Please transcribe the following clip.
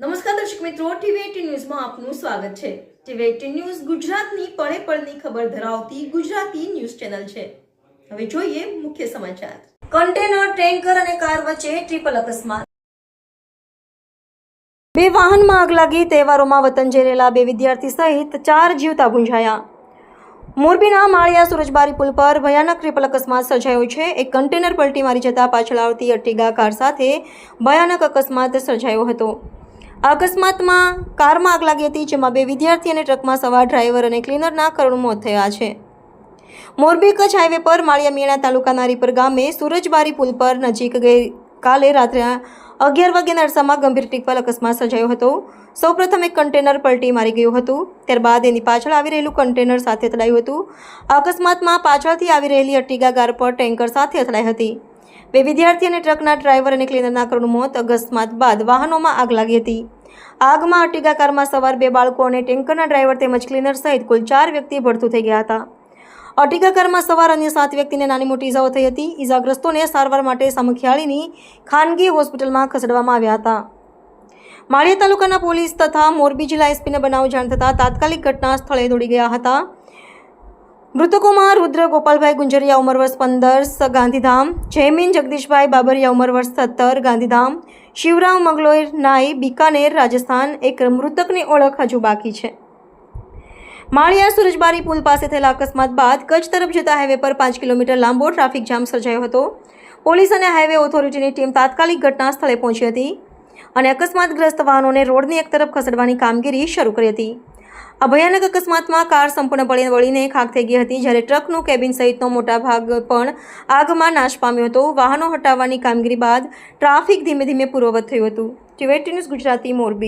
નમસ્કાર દર્શક મિત્રો, ટીવી ન્યૂઝમાં આપનું સ્વાગત છે. ટીવી એટીન ન્યૂઝ ગુજરાતની પળે પળની ખબર ધરાવતી ગુજરાતી ન્યૂઝ ચેનલ છે. હવે જોઈએ મુખ્ય સમાચાર. કન્ટેનર, ટેન્કર અને કાર વચ્ચે ટ્રિપલ અકસ્માત. બે વાહનમાં આગ લાગી, તહેવારોમાં વતન જઈ બે વિદ્યાર્થી સહિત ચાર જીવતા ગુંજાયા. મોરબીના માળિયા સુરજબારી પુલ પર ભયાનક ટ્રિપલ અકસ્માત સર્જાયો છે. એક કન્ટેનર પલટી મારી જતા પાછળ આવતી અર્ટિગા કાર સાથે ભયાનક અકસ્માત સર્જાયો હતો. અકસ્માતમાં કારમાં આગ લાગી હતી, જેમાં બે વિદ્યાર્થી અને ટ્રકમાં સવાર ડ્રાઈવર અને ક્લીનરના કરુણ મોત થયા છે. મોરબી કચ્છ હાઈવે પર માળિયા મીણા તાલુકાના રીપર ગામે સુરજબારી પુલ પર નજીક ગઈ કાલે રાત્રે અગિયાર વાગ્યાના અરસામાં ગંભીર ટિપ્પલ અકસ્માત સર્જાયો હતો. સૌપ્રથમ એક કન્ટેનર પલટી મારી ગયું હતું. ત્યારબાદ એની પાછળ આવી રહેલું કન્ટેનર સાથે અથડાયું હતું. અકસ્માતમાં પાછળથી આવી રહેલી અટીગા ગાર પર ટેન્કર સાથે અથડાઈ હતી. બે વિદ્યાર્થી અને ટ્રકના ડ્રાઈવર અને ક્લીનરના કરુણ મોત અકસ્માત બાદ વાહનોમાં આગ લાગી હતી. આગમાં અર્ટિગા કારમાં સવાર બે બાળકો અને ટેન્કરના ડ્રાઈવર તેમજ ક્લીનર સહિત કુલ ચાર વ્યક્તિ ભરતું થઈ ગયા હતા. અર્ટિગા કારમાં સવાર અન્ય સાત વ્યક્તિને નાની મોટી ઇજાઓ થઈ હતી. ઇજાગ્રસ્તોને સારવાર માટે સામખિયાળીની ખાનગી હોસ્પિટલમાં ખસેડવામાં આવ્યા હતા. માળિયા તાલુકાના પોલીસ તથા મોરબી જિલ્લા એસપીને બનાવ જાણ થતાં તાત્કાલિક ઘટના સ્થળે દોડી ગયા હતા. મૃતકોમાં રુદ્ર ગોપાલભાઈ ગુંજરિયા ઉંમર વર્ષ પંદર ગાંધીધામ, જયમીન જગદીશભાઈ બાબરિયા ઉંમર વર્ષ સત્તર, ગાંધીધામ, શિવરામ મંગલોઈ નાઈ, બિકાનેર, રાજસ્થાન, એક મૃતકની ઓળખ હજુ બાકી છે. માળિયા સુરજબારી પુલ પાસે થયેલા અકસ્માત બાદ કચ્છ તરફ જતા હાઈવે પર પાંચ કિલોમીટર લાંબો ટ્રાફિક જામ સર્જાયો હતો. પોલીસ અને હાઈવે ઓથોરિટીની ટીમ તાત્કાલિક ઘટના સ્થળે પહોંચી હતી અને અકસ્માતગ્રસ્ત વાહનોને રોડની એક તરફ ખસેડવાની કામગીરી શરૂ કરી હતી. આ ભયાનક અકસ્માતમાં કાર સંપૂર્ણપણે વળીને ખાખ થઈ ગઈ હતી. જ્યારે ટ્રકનું કેબિન સહિતનો મોટા ભાગ પણ આગમાં નાશ પામ્યો હતો. વાહનો હટાવવાની કામગીરી બાદ ટ્રાફિક ધીમે ધીમે પૂર્વવત થયું હતું. ટીવેટી ન્યૂઝ ગુજરાતી મોરબી.